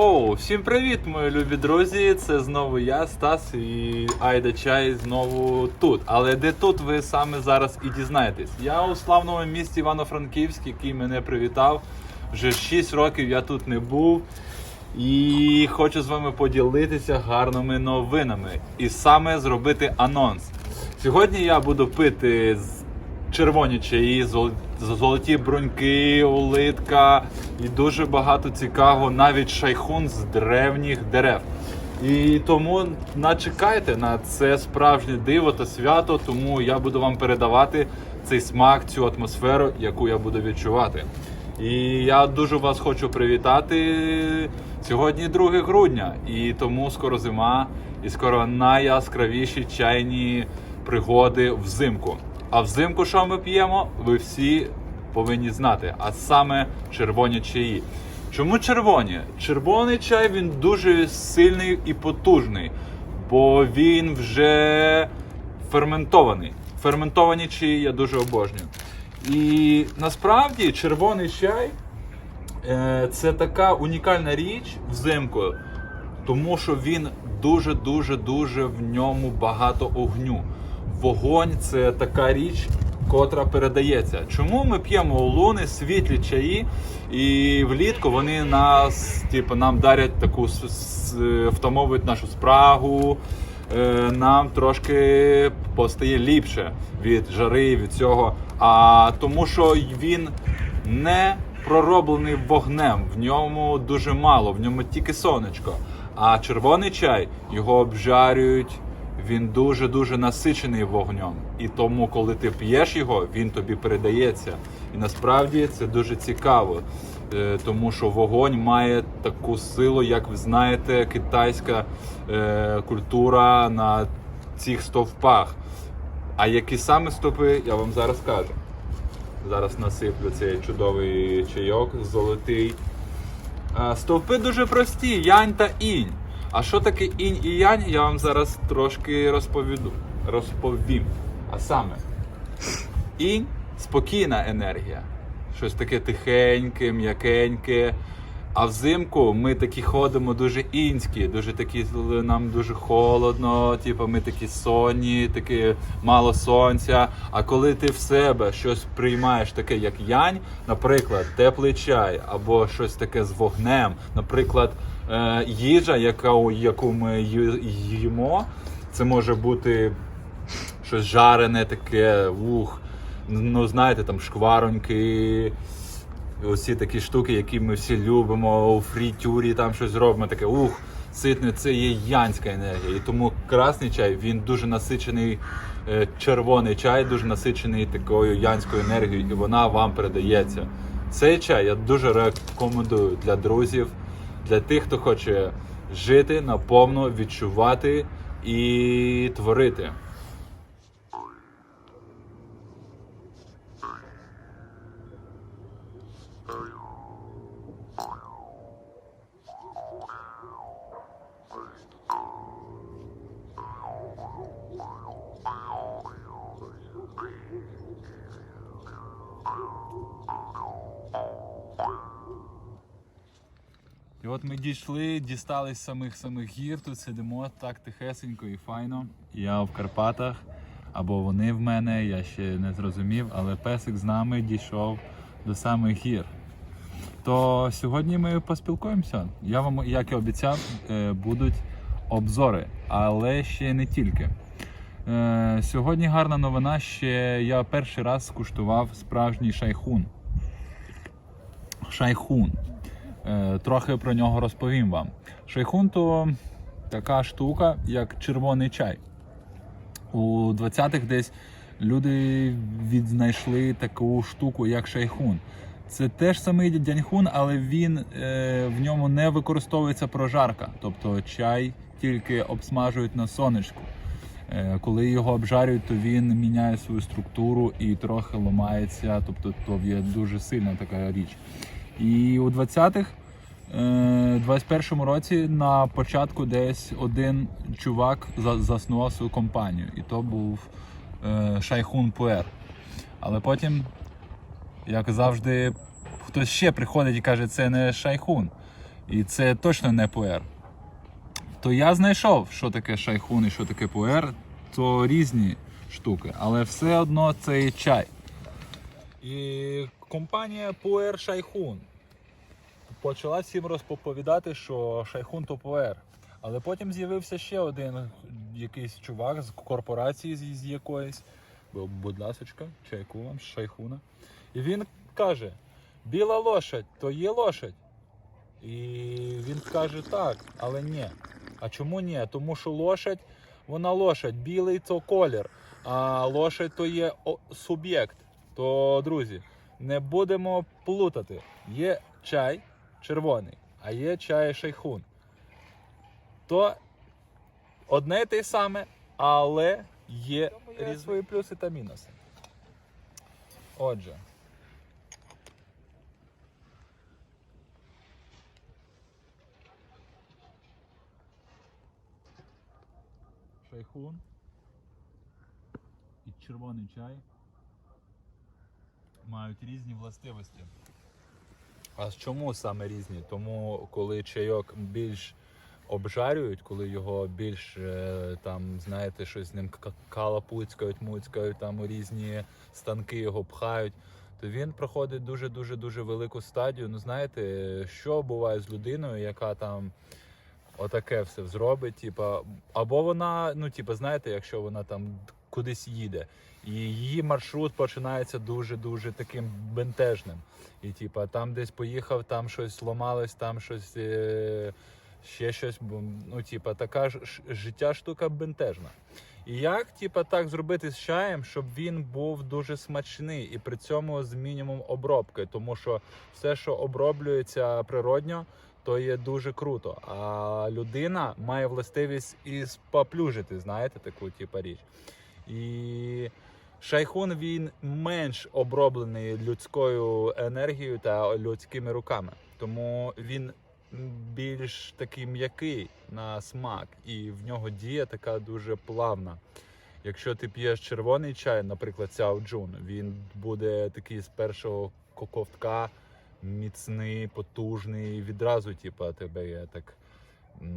Оу, всім привіт, мої любі друзі! Це знову я, Стас і Айда Чай знову тут. Але де тут ви саме зараз і дізнаєтесь. Я у славному місті Івано-Франківськ, який мене привітав. Вже 6 років я тут не був. І хочу з вами поділитися гарними новинами. І саме зробити анонс. Сьогодні я буду пити з червоні чаї, золоті бруньки, улитка і дуже багато цікавого, навіть шайхун з древніх дерев. І тому начекайте на це справжнє диво та свято, тому я буду вам передавати цей смак, цю атмосферу, яку я буду відчувати. І я дуже вас хочу привітати. Сьогодні 2 грудня, і тому скоро зима, і скоро найяскравіші чайні пригоди взимку. А взимку, що ми п'ємо, ви всі повинні знати, а саме червоні чаї. Чому червоні? Червоний чай він дуже сильний і потужний, бо він вже ферментований. Ферментовані чаї я дуже обожнюю. І насправді червоний чай е, це така унікальна річ взимку, тому що він дуже дуже дуже в ньому багато огню. Вогонь це така річ, котра передається. Чому ми п'ємо луни, світлі чаї, і влітку вони нас, типу, нам дарять таку втамовують нашу спрагу. е, Нам трошки постає ліпше від жари, від цього. А тому, що він не пророблений вогнем, в ньому дуже мало, в ньому тільки сонечко. А червоний чай його обжарюють. Він дуже дуже насичений вогнем, і тому, коли ти п'єш його, він тобі передається. І насправді це дуже цікаво, е, тому що вогонь має таку силу, як ви знаєте, китайська е, культура на цих стовпах. А які саме стовпи, я вам зараз кажу. Зараз насиплю цей чудовий чайок золотий. Стовпи дуже прості: янь та інь. А що таке інь і янь, я вам зараз трошки розповіду. Розповім. А саме, інь спокійна енергія. Щось таке тихеньке, м'якеньке. А взимку ми такі ходимо дуже інські, дуже такі нам дуже холодно, типу ми такі сонні, такі мало сонця. А коли ти в себе щось приймаєш таке, як янь, наприклад, теплий чай або щось таке з вогнем, наприклад, е, їжа, яка, яку ми їмо, це може бути щось жарене таке, ух, ну знаєте, там шквароньки. Усі такі штуки, які ми всі любимо, у фрітюрі там щось робимо, таке ух, ситне, це є янська енергія. І тому красний чай він дуже насичений, е, червоний чай дуже насичений такою янською енергією, і вона вам передається. Цей чай я дуже рекомендую для друзів, для тих, хто хоче жити наповно, відчувати і творити. От ми дійшли, дістались самих самих гір. Тут сидимо так тихесенько і файно. Я в Карпатах, або вони в мене, я ще не зрозумів, але песик з нами дійшов до самих гір. То сьогодні ми поспілкуємося. Я вам, як і обіцяв, е, будуть обзори, але ще не тільки. Е, Сьогодні гарна новина. Ще я перший раз скуштував справжній шайхун. Шайхун. Е, Трохи про нього розповім вам. Шайхун то така штука, як червоний чай. У 20-х десь люди відзнайшли таку штуку, як шайхун. Це теж самий дяньхун, але він е, в ньому не використовується прожарка. Тобто чай тільки обсмажують на сонечку. Е, коли його обжарюють, то він міняє свою структуру і трохи ламається. Тобто то є дуже сильна така річ. І у 20-х, е, 21-му році на початку десь один чувак заснував свою компанію, і то був е, Шайхун Пуер. Але потім, як завжди, хтось ще приходить і каже, це не Шайхун. І це точно не пуер. То я знайшов, що таке шайхун і що таке пуер. То різні штуки, але все одно це і чай. І компанія Пуер Шайхун почала всім розповідати, що шайхун то пуер. Але потім з'явився ще один якийсь чувак з корпорації з, якоїсь. Будь ласочка, чайку вам шайхуна. І він каже: біла лошадь, то є лошадь. І він каже так, але ні. А чому ні? Тому що лошадь, вона лошадь, білий то колір, а лошадь то є суб'єкт. То, друзі, не будемо плутати. Є чай червоний, а є чай шайхун. То одне й те саме, але є різні свої плюси та мінуси. Отже. Шайхун і червоний чай мають різні властивості. А чому саме різні? Тому коли чайок більш обжарюють, коли його більш е, там, знаєте, щось з ним калапуцькають, муцькають, там різні станки його пхають, то він проходить дуже дуже дуже велику стадію. Ну знаєте, що буває з людиною, яка там отаке все зробить, типа, або вона, ну типа, знаєте, якщо вона там кудись їде, і її маршрут починається дуже дуже таким бентежним. І типа там десь поїхав, там щось зламалось, там щось е, ще щось. Ну, типа, така ж- життя штука бентежна. І як, типа, так зробити з чаєм, щоб він був дуже смачний і при цьому з мінімум обробки, тому що все, що оброблюється природньо, то є дуже круто. А людина має властивість і споплюжити, знаєте, таку типа річ. І шайхун він менш оброблений людською енергією та людськими руками. Тому він більш такий м'який на смак, і в нього дія така дуже плавна. Якщо ти п'єш червоний чай, наприклад, Сяо Джун, він буде такий з першого ко- ковтка міцний, потужний, відразу, типа, тебе так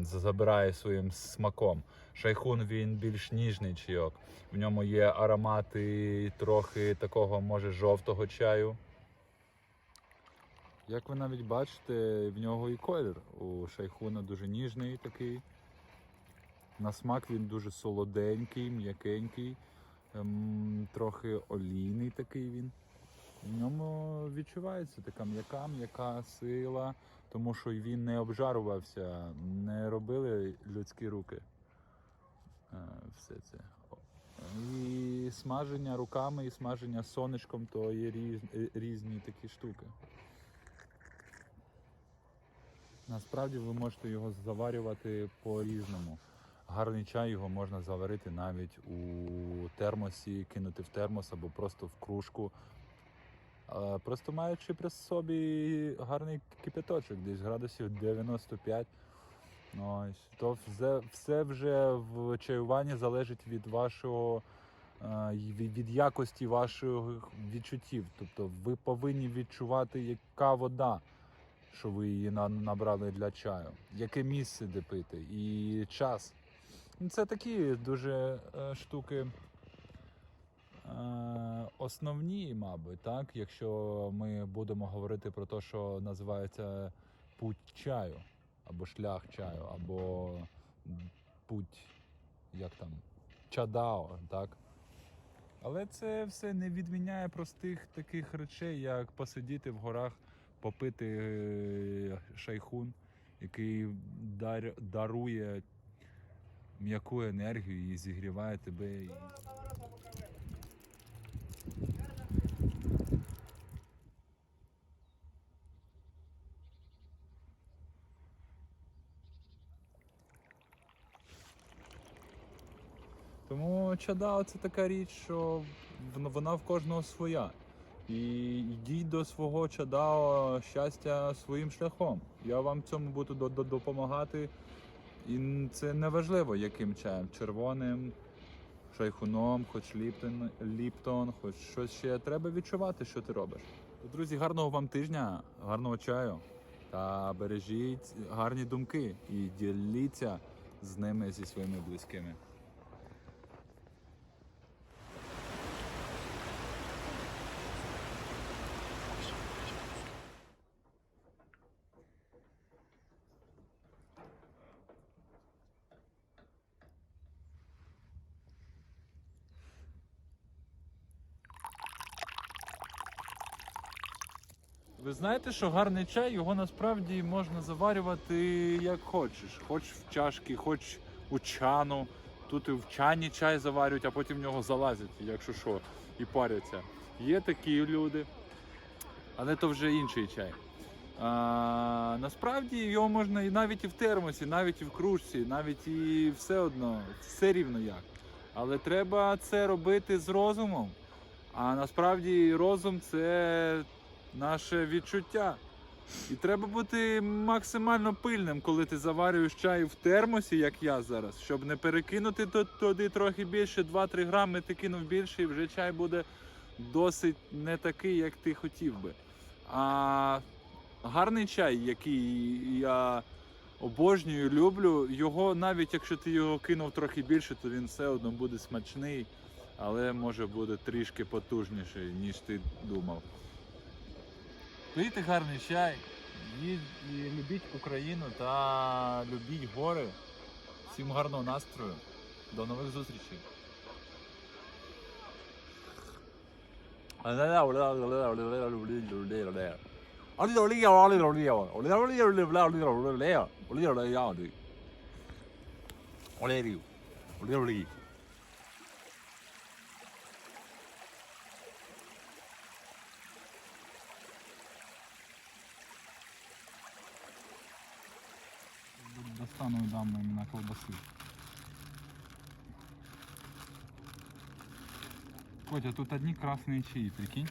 забирає своїм смаком. Шайхун він більш ніжний чайок. В ньому є аромати трохи такого, може, жовтого чаю. Як ви навіть бачите, в нього і колір у шайхуна дуже ніжний такий. На смак він дуже солоденький, м'якенький, ем, трохи олійний такий він. В ньому відчувається така м'яка, м'яка сила, тому що він не обжарувався, не робили людські руки. Е, Все це. І смаження руками, і смаження сонечком то є різ- е, різні такі штуки. Насправді ви можете його заварювати по-різному. Гарний чай його можна заварити навіть у термосі, кинути в термос або просто в кружку. Просто маючи при собі гарний кипяточок, десь градусів 95. Ось, то все, все вже в чаюванні залежить від вашого е, від, якості ваших відчуттів. Тобто ви повинні відчувати, яка вода, що ви її на- набрали для чаю, яке місце де пити і час. Це такі дуже е, штуки основні, мабуть, так? Якщо ми будемо говорити про те, що називається путь чаю, або шлях чаю, або путь, як там, чадао, так? Але це все не відміняє простих таких речей, як посидіти в горах, попити е, шайхун, який дар, дарує м'яку енергію і зігріває тебе. Тому чадао це така річ, що вона- в кожного своя. І йдіть до свого чадао щастя своїм шляхом. Я вам цьому буду до- до- допомагати. І це не важливо, яким чаєм. Червоним, шайхуном, хоч ліптон, ліптон, хоч щось ще. Треба відчувати, що ти робиш. Друзі, гарного вам тижня, гарного чаю. та бережіть гарні думки і діліться з ними зі своїми близькими. Ви знаєте, що гарний чай його насправді можна заварювати як хочеш. Хоч в чашки, хоч у чану. Тут і в чані чай заварюють, а потім в нього залазять, якщо що, і паряться. Є такі люди, але то вже інший чай. А, насправді його можна і навіть і в термосі, навіть і в кружці, навіть і все одно, все рівно як. Але треба це робити з розумом. А насправді розум це наше відчуття. І треба бути максимально пильним, коли ти заварюєш чай в термосі, як я зараз, щоб не перекинути туди трохи більше, 2-3 грами ти кинув більше, і вже чай буде досить не такий, як ти хотів би. А гарний чай, який я обожнюю, люблю, його навіть якщо ти його кинув трохи більше, то він все одно буде смачний, але може буде трішки потужніший, ніж ти думав. Пийте гарний чай, ї- і любіть Україну та любіть гори. Всім гарного настрою. До нових зустрічей. Достану і дам їм на колбаси. Котя, тут одни красные чаи, прикинь.